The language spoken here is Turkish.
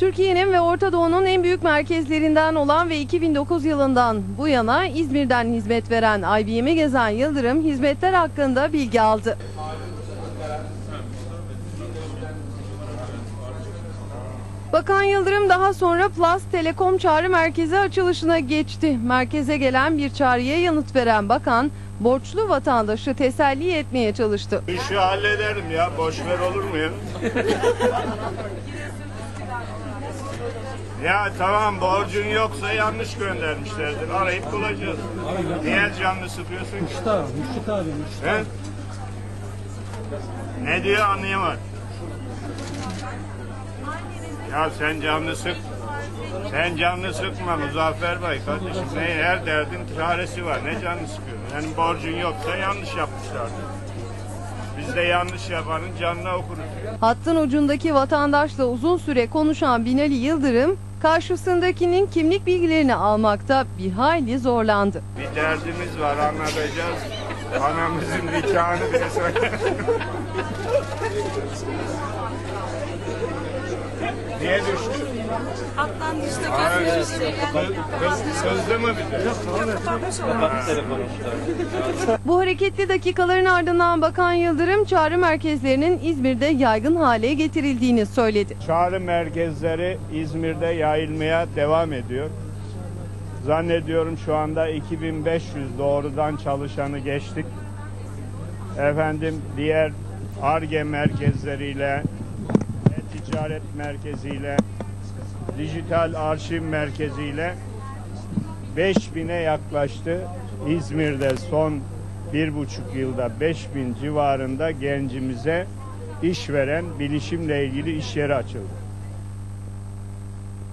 Türkiye'nin ve Orta Doğu'nun en büyük merkezlerinden olan ve 2009 yılından bu yana İzmir'den hizmet veren IBM'i gezen Yıldırım hizmetler hakkında bilgi aldı. Bakan Yıldırım daha sonra Plus Telekom Çağrı Merkezi açılışına geçti. Merkeze gelen bir çağrıya yanıt veren bakan, borçlu vatandaşı teselli etmeye çalıştı. İşi hallederim ya. Boş ver olur mu ya? ya tamam borcun yoksa yanlış göndermişlerdir. Arayıp bulacağız. Niye canını sıkıyorsun ki? Müştah, Müştah abi, Müştah. He? Ne diyor anlayamadım. Ya sen canını sık. Sen canını sıkma Muzaffer Bey kardeşim. Ne, her derdin çaresi var. Ne canını sıkıyor? Yani borcun yoksa yanlış yapmışlardır. Biz de yanlış yapanın canına okuruz. Hattın ucundaki vatandaşla uzun süre konuşan Binali Yıldırım, karşısındakinin kimlik bilgilerini almakta bir hayli zorlandı. Bir derdimiz var anlatacağız. Anamızın nikahını bile söyle. Niye düştü? Bir? Kapatmış oldu. Bu hareketli dakikaların ardından Bakan Yıldırım çağrı merkezlerinin İzmir'de yaygın hale getirildiğini söyledi. Çağrı merkezleri İzmir'de yayılmaya devam ediyor. Zannediyorum şu anda 2500 doğrudan çalışanı geçtik. Efendim diğer ARGE merkezleriyle, e-ticaret merkeziyle, dijital arşiv merkeziyle 5000'e yaklaştı. İzmir'de son bir buçuk yılda 5000 civarında gencimize iş veren bilişimle ilgili iş yeri açıldı.